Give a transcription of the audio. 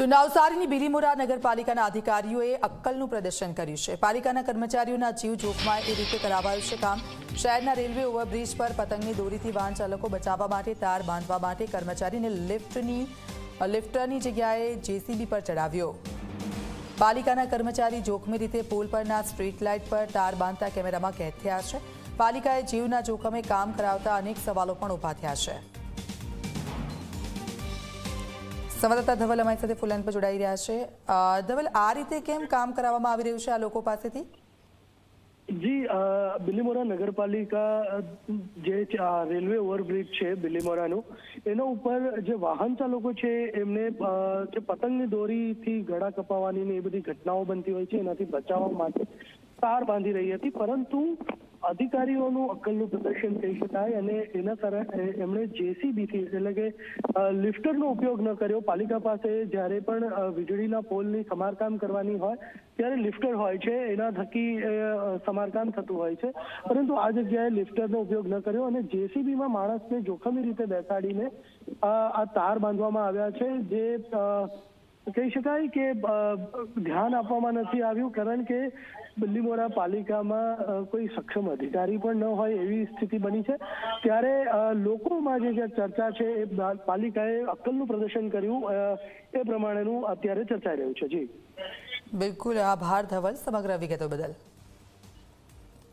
તો નવસારીની બિલીમોરા નગરપાલિકાના અધિકારીઓએ અક્કલનું પ્રદર્શન કર્યું છે. પાલિકાના કર્મચારીઓના જીવ જોખમાય એ રીતે કરાવાયું છે કામ. શહેરના રેલવે ઓવરબ્રિજ પર પતંગની દોરીથી વાહન ચાલકો બચાવવા માટે તાર બાંધવા માટે કર્મચારીને લિફ્ટની, લિફ્ટરની જગ્યાએ જેસીબી પર ચડાવ્યો. પાલિકાના કર્મચારી જોખમી રીતે પુલ પરના સ્ટ્રીટ લાઇટ પર તાર બાંધતા કેમેરામાં કેદ થયા છે. પાલિકાએ જીવના જોખમે કામ કરાવતા અનેક સવાલો પણ ઊભા થયા છે. સંવાદદાતા ધવલ અમારી સાથે ફૂલાન પર જોડાઈ રહ્યા છે. ધવલ, આ રીતે કેમ કામ કરાવવામાં આવી રહ્યું છે આ લોકો પાસેથી? જી બિલીમોરા નગરપાલિકા જે રેલવે ઓવરબ્રિજ છે બિલીમોરાનું એના ઉપર જે વાહન ચાલકો છે એમને જે પતંગની દોરીથી ગળા કપાવવાની ને એ બધી ઘટનાઓ બનતી હોય છે, એનાથી બચાવવા માટે તાર બાંધી રહી હતી, પરંતુ અધિકારીઓનું અક્કલનું પ્રદર્શન કહી શકાય અને એના કારણે એમણે જેસીબીથી એટલે કે લિફ્ટરનો ઉપયોગ ન કર્યો. પાલિકા પાસે જ્યારે પણ વીજળીના પોલની સમારકામ કરવાની હોય, ત્યારે લિફ્ટર હોય છે. એના થકી સમારકામ થતું હોય છે. પરંતુ આ જગ્યાએ લિફ્ટરનો ઉપયોગ ન કર્યો અને જેસીબીમાં માણસને જોખમી રીતે બેસાડીને આ તાર બાંધવામાં આવ્યા છે, જે કહી શકાય કે ધ્યાન આપવામાં નથી આવ્યું, કારણ કે બિલ્લીમોરા પાલિકામાં કોઈ સક્ષમ અધિકારી પણ ન હોય એવી સ્થિતિ બની છે. ત્યારે લોકોમાં જે ચર્ચા છે એ પાલિકાએ અક્કલનું પ્રદર્શન કર્યું એ પ્રમાણેનું અત્યારે ચર્ચાઈ રહ્યું છે. જી. બિલકુલ. આભાર ધવલ સમગ્ર વિગતો બદલ.